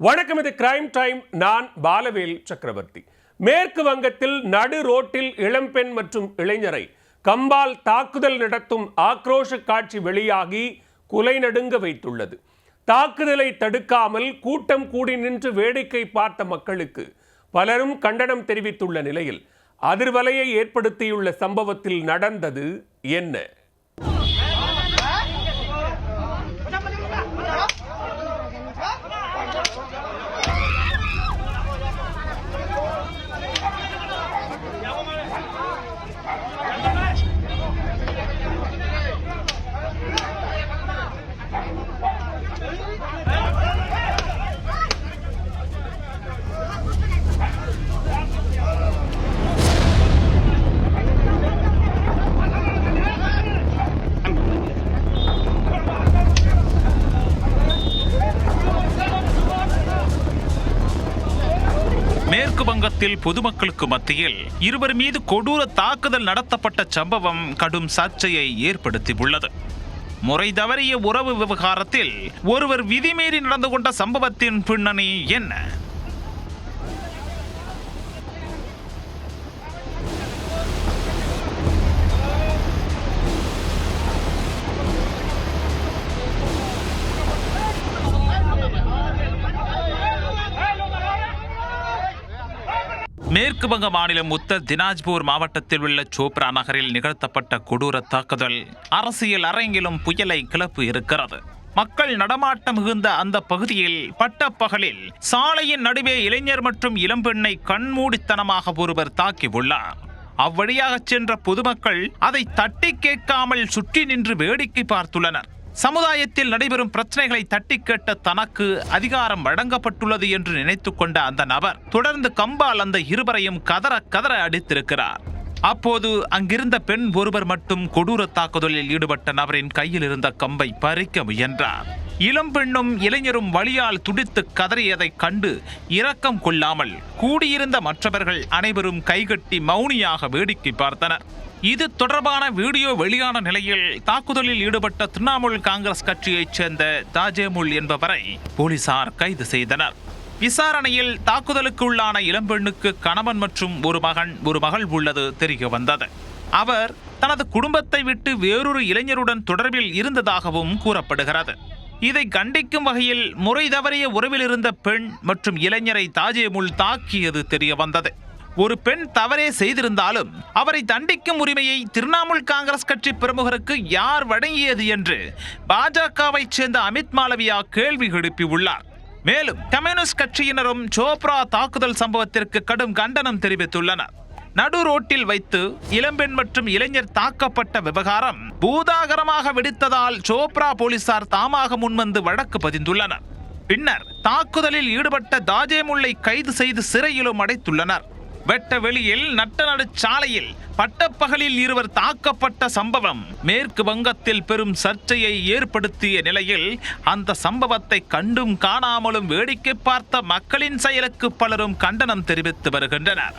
வணக்கம் இது crime time நான் பாலவேல் சக்கரவர்த்தி. மேற்கு வங்கத்தில் நடு ரோட்டில் இளம்பெண் மற்றும் இளைஞரை கம்பால் தாக்குதல் நடத்தும் ஆக்ரோஷ காட்சி வெளியாகி குலை நடுங்க வைத்துள்ளது. தாக்குதலை தடுக்காமல் கூட்டம் கூடி நின்று வேடிக்கை பார்த்த மக்களுக்கு பலரும் கண்டனம் தெரிவித்துள்ள நிலையில் அதிர்வலையை ஏற்படுத்தியுள்ள சம்பவத்தில் நடந்தது என்ன? மேற்கு வங்கத்தில் பொதுமக்களுக்கு மத்தியில் இருவர் மீது கொடூர தாக்குதல் நடத்தப்பட்ட சம்பவம் கடும் சர்ச்சையை ஏற்படுத்தியுள்ளது. முறை தவறிய உறவு விவகாரத்தில் ஒருவர் விதிமீறி நடந்து கொண்ட சம்பவத்தின் பின்னணி என்ன? மேற்கு வங்க மாநிலம் உத்தர் தினாஜ்பூர் மாவட்டத்தில் உள்ள சோப்ரா நகரில் நிகழ்த்தப்பட்ட கொடூர தாக்குதல். அரசியல் அரங்கிலும் புயலை கிளப்பு இருக்கிறது. மக்கள் நடமாட்டம் மிகுந்த அந்த பகுதியில் பட்டப்பகலில் சாலையின் நடுவே இளைஞர் மற்றும் இளம்பெண்ணை கண்மூடித்தனமாக ஒருவர் தாக்கியுள்ளார் அவ்வழியாக சென்ற பொதுமக்கள் அதை தட்டி கேட்காமல் சுற்றி நின்று வேடிக்கை பார்த்துள்ளனர். சமுதாயத்தில் நடைபெறும் பிரச்சனைகளை தட்டி கேட்ட தனக்கு அதிகாரம் வழங்கப்பட்டுள்ளது என்று நினைத்து கொண்ட அந்த நபர் தொடர்ந்து கம்பால் அந்த இருவரையும் கதற கதற அடித்திருக்கிறார். அப்போது அங்கிருந்த பெண் ஒருவர் மட்டும் கொடூர தாக்குதலில் ஈடுபட்ட நபரின் கையில் இருந்த கம்பை பறிக்க முயன்றார். இளம் பெண்ணும் இளைஞரும் வழியால் துடித்து கதறியதைக் கண்டு இரக்கம் கொள்ளாமல் கூடியிருந்த மற்றவர்கள் அனைவரும் கைகட்டி மௌனியாக வேடிக்கை பார்த்தனர். இது தொடர்பான வீடியோ வெளியான நிலையில் தாக்குதலில் ஈடுபட்ட திரிணாமுல் காங்கிரஸ் கட்சியைச் சேர்ந்த தாஜேமுல் என்பவரை போலீசார் கைது செய்தனர். விசாரணையில் தாக்குதலுக்கு உள்ளான இளம்பெண்ணுக்கு கணவன் மற்றும் ஒரு மகன் ஒரு மகள் உள்ளது தெரிய வந்தது. அவர் தனது குடும்பத்தை விட்டு வேறொரு இளைஞருடன் தொடர்பில் இருந்ததாகவும் கூறப்படுகிறது. இதை கண்டிக்கும் வகையில் முறை தவறிய உறவில் இருந்த பெண் மற்றும் இளைஞரை தாஜேமுல் தாக்கியது தெரிய வந்தது. ஒரு பெண் தவறே செய்திருந்தாலும் அவரை தண்டிக்கும் உரிமையை திரிணாமுல் காங்கிரஸ் கட்சி பிரமுகருக்கு யார் வழங்கியது என்று பாஜகவை சேர்ந்த அமித் மாலவியா கேள்வி எழுப்பியுள்ளார் மேலும் கம்யூனிஸ்ட் கட்சியினரும் சோப்ரா தாக்குதல் சம்பவத்திற்கு கடும் கண்டனம் தெரிவித்துள்ளனர். நடு ரோட்டில் வைத்து இளம்பெண் மற்றும் இளைஞர் தாக்கப்பட்ட விவகாரம் பூதாகரமாக வெடித்ததால் சோப்ரா போலீசார் தாமாக முன்வந்து வழக்கு பதிந்துள்ளனர். பின்னர் தாக்குதலில் ஈடுபட்ட தாஜேமுல்லை கைது செய்து சிறையிலும் அடைத்துள்ளனர். வெட்ட வெளியில் நட்ட நடு சாலையில் பட்டப்பகலில் இருவர் தாக்கப்பட்ட சம்பவம். மேற்கு வங்கத்தில் பெரும் சர்ச்சையை ஏற்படுத்திய நிலையில் அந்த சம்பவத்தை கண்டும் காணாமலும் வேடிக்கை பார்த்த மக்களின் செயலுக்கு பலரும் கண்டனம் தெரிவித்து வருகின்றனர்.